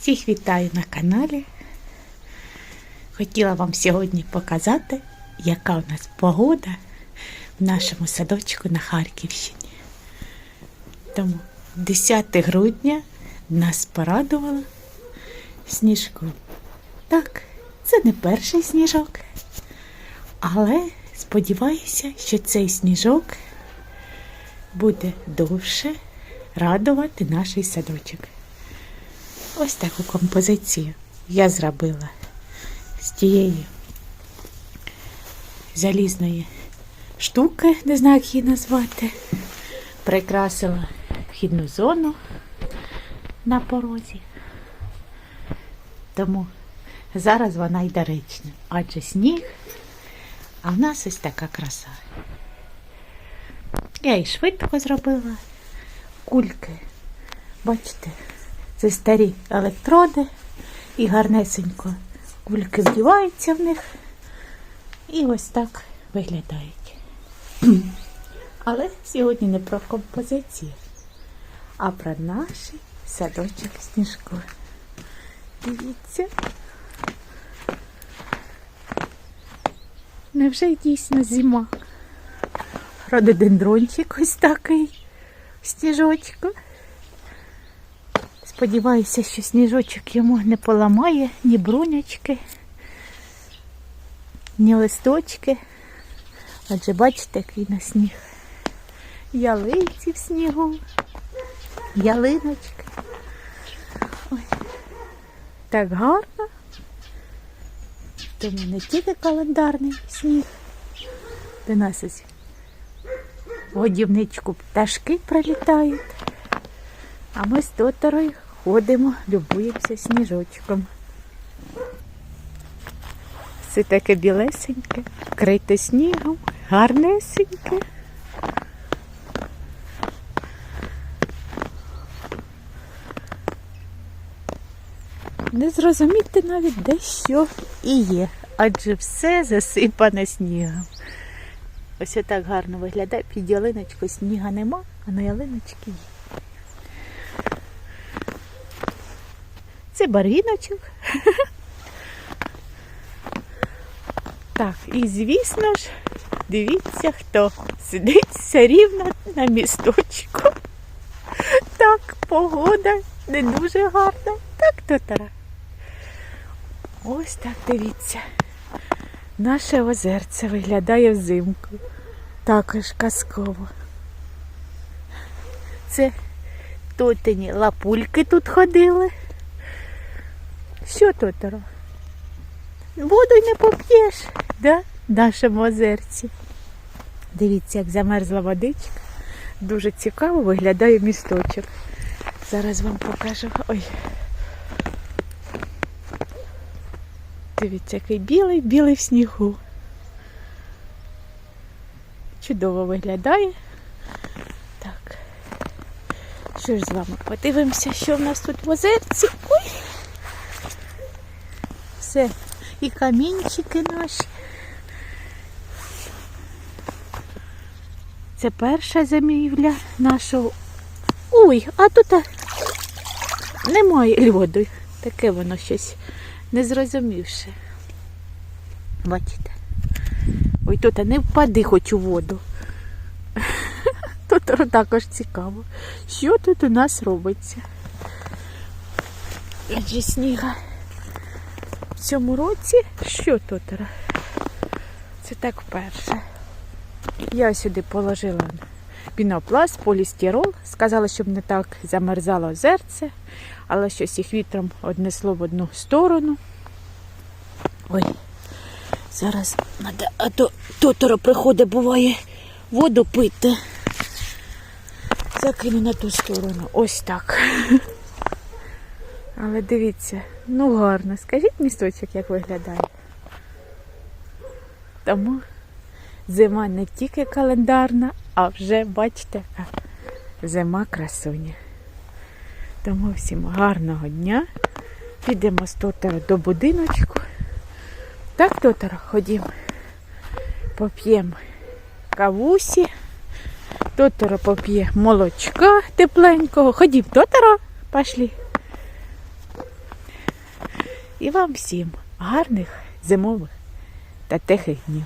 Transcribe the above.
Всіх вітаю на каналі. Хотіла вам сьогодні показати, яка у нас погода в нашому садочку на Харківщині. Тому 10 грудня нас порадувало сніжком. Так, це не перший сніжок, але сподіваюся, що цей сніжок буде довше радувати наш садочок. Ось таку композицію я зробила з тієї залізної штуки, не знаю, як її назвати. Прикрасила вхідну зону на порозі. Тому зараз вона й доречна, адже сніг, а в нас ось така краса. Я її швидко зробила. Кульки, бачите, це старі електроди і гарнесенько кульки вдіваються в них і ось так виглядають. Але сьогодні не про композицію, а про наш садочок сніжку. Дивіться. Невже дійсно зима? Рододендрончик ось такий сніжочку. Сподіваюся, що сніжочок йому не поламає ні брунячки, ні листочки. Адже бачите, який на сніг. Ялиці в снігу, ялиночки. Ой, так гарно. Тому не тільки календарний сніг. До нас ось годівничку пташки прилітають. А ми з Тоторою ходимо, любуємося сніжочком. Все таке білесеньке, вкрите снігом, гарнесеньке. Не зрозуміти навіть де що і є, адже все засипане снігом. Ось отак гарно виглядає. Під ялиночкою сніга нема, а на ялиночці є. Це барвіночок. Так, і звісно ж, дивіться, хто сидить все рівно на місточку. Так, погода не дуже гарна. Так, Тотара. Ось так дивіться. Наше озерце виглядає взимку. Також казково. Це тотині лапульки тут ходили. Що Тоторо? Воду й не поп'єш, да? нашому озерці. Дивіться, як замерзла водичка. Дуже цікаво виглядає місточок. Зараз вам покажу. Ой. Дивіться, який білий, білий в снігу. Чудово виглядає. Так. Що ж з вами? Подивимося, що в нас тут в озерці. Ой! Все, і камінчики наші. Це перша зимівля нашого. Ой, а тут немає льоду. Таке воно щось не зрозумівши. Бачите? Ой, тут а не впади хоч у воду. Тут також цікаво. Що тут у нас робиться? Адже сніга цьому році що тут? Це так вперше. Я сюди положила пінопласт, полістирол. Сказала, щоб не так замерзало озерце, але щось їх вітром однесло в одну сторону. Ой, зараз надо, а то Тоторо приходить, буває, воду пити. Закину на ту сторону. Ось так. Але дивіться, ну гарно. Скажіть місточок, як виглядає. Тому зима не тільки календарна, а вже, бачите, зима красуня. Тому всім гарного дня. Підемо з Тотора до будиночку. Так, Тотора, ходімо. Поп'ємо кавусі. Тоторо поп'є молочка тепленького. Ходім, Тоторо, пошли. І вам всім гарних зимових та тихих днів.